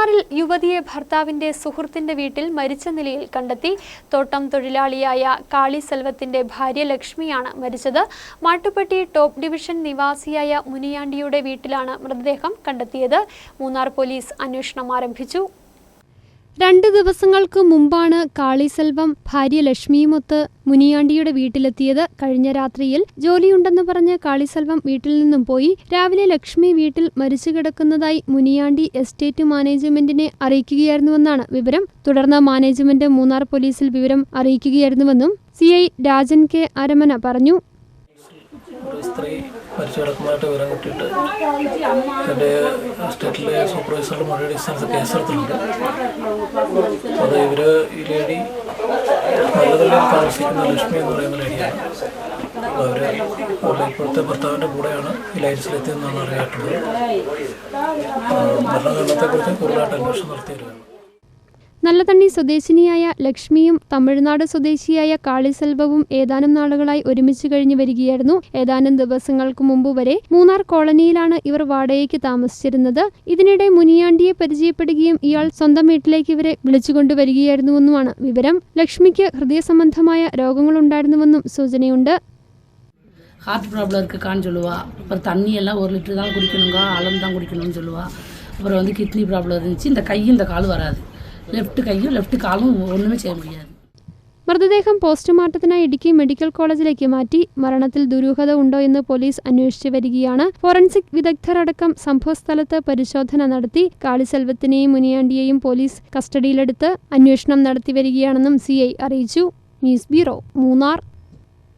മൂന്നാറിൽ യുവതിയെ ഭർത്താവിന്റെ സുഹൃത്തിന്റെ വീട്ടിൽ മരിച്ച നിലയിൽ കണ്ടെത്തി. തോട്ടം തൊഴിലാളിയായ കാളി സെൽവത്തിന്റെ ഭാര്യ ലക്ഷ്മിയാണ് മരിച്ചത്. മാട്ടുപ്പെട്ടി ടോപ്പ് ഡിവിഷൻ നിവാസിയായ മുനിയാണ്ടിയുടെ വീട്ടിലാണ് മൃതദേഹം കണ്ടെത്തിയത്. മൂന്നാർ പോലീസ് അന്വേഷണം ആരംഭിച്ചു. രണ്ട് ദിവസങ്ങൾക്ക് മുമ്പാണ് കാളിസെൽവം ഭാര്യ ലക്ഷ്മിയുമൊത്ത് മുനിയാണ്ടിയുടെ വീട്ടിലെത്തിയത്. കഴിഞ്ഞ രാത്രിയിൽ ജോലിയുണ്ടെന്ന് പറഞ്ഞ് കാളിസെൽവം വീട്ടിൽ നിന്നും പോയി. രാവിലെ ലക്ഷ്മി വീട്ടിൽ മരിച്ചു കിടക്കുന്നതായി മുനിയാണ്ടി എസ്റ്റേറ്റ് മാനേജ്മെന്റിനെ അറിയിക്കുകയായിരുന്നുവെന്നാണ് വിവരം. തുടർന്ന് മാനേജ്മെന്റ് മൂന്നാർ പോലീസിൽ വിവരം അറിയിക്കുകയായിരുന്നുവെന്നും C I Rajan K Aramana പറഞ്ഞു. സ്ത്രീ മരിച്ചു കിടക്കുന്നതായിട്ട് വിവരം കിട്ടിയിട്ട് എന്റെ സ്റ്റേറ്റിലെ സൂപ്പർവൈസറുടെ മഴ ഡിസ്റ്റൻസ് കേസെടുത്തിട്ടുണ്ട് അത് ഇവർ ഈ ലേഡി നല്ലതല്ല താമസിക്കുന്ന ലക്ഷ്മി എന്ന് പറയുന്ന ലേഡിയാണ്. അപ്പോൾ അവർ അവരുടെ ഇപ്പോഴത്തെ ഭർത്താവിന്റെ കൂടെയാണ് ഈ ലൈൻസിലെത്തിയെന്നാണ് അറിയാട്ടുള്ളത് മരണകാരണത്തെക്കുറിച്ച് കൂടുതലായിട്ട് അന്വേഷണം നടത്തി വരികയാണ് നല്ലതണ്ണി സ്വദേശിനിയായ ലക്ഷ്മിയും തമിഴ്നാട് സ്വദേശിയായ കാളിസെൽവവും ഏതാനും നാളുകളായി ഒരുമിച്ച് കഴിഞ്ഞു വരികയായിരുന്നു ഏതാനും ദിവസങ്ങൾക്ക് മുമ്പ് വരെ മൂന്നാർ കോളനിയിലാണ് ഇവർ വാടകയ്ക്ക് താമസിച്ചിരുന്നത് ഇതിനിടെ മുനിയാണ്ടിയെ പരിചയപ്പെടുകയും ഇയാൾ സ്വന്തം വീട്ടിലേക്ക് ഇവരെ വിളിച്ചുകൊണ്ടുവരികയായിരുന്നുവെന്നുമാണ് വിവരം ലക്ഷ്മിക്ക് ഹൃദയ സംബന്ധമായ രോഗങ്ങളുണ്ടായിരുന്നുവെന്നും സൂചനയുണ്ട് ஹார்ட் ப்ராப்ளம் இருக்குக்கான்னு சொல்லுவா அப்புறம் தண்ணி எல்லாம் ஒரு லிட்டர் தான் குடிக்கணுங்க அளந்து தான் குடிக்கணும்னு சொல்லுவா அப்புறம் வந்து கிட்னி ப்ராப்ளம் இருந்துச்சு இந்த கையும் இந்த காலும் வராது ലെഫ്റ്റ് കൈയും ലെഫ്റ്റ് കാലും ഒന്നുമേ ചെയ്യാൻ വയ്യാതെ മൃതദേഹം പോസ്റ്റ്മോർട്ടത്തിനായി ഇടുക്കി മെഡിക്കൽ കോളേജിലേക്ക് മാറ്റി മരണത്തിൽ ദുരൂഹത ഉണ്ടോ എന്ന് പോലീസ് അന്വേഷിച്ചു വരികയാണ്. ഫോറൻസിക് വിദഗ്ധരടക്കം സംഭവസ്ഥലത്ത് പരിശോധന നടത്തി കാളിസെൽവത്തിനെയും മുനിയാണ്ടിയെയും പോലീസ് കസ്റ്റഡിയിലെടുത്ത് അന്വേഷണം നടത്തി വരികയാണെന്നും സി അറിയിച്ചു. News bureau Munnar.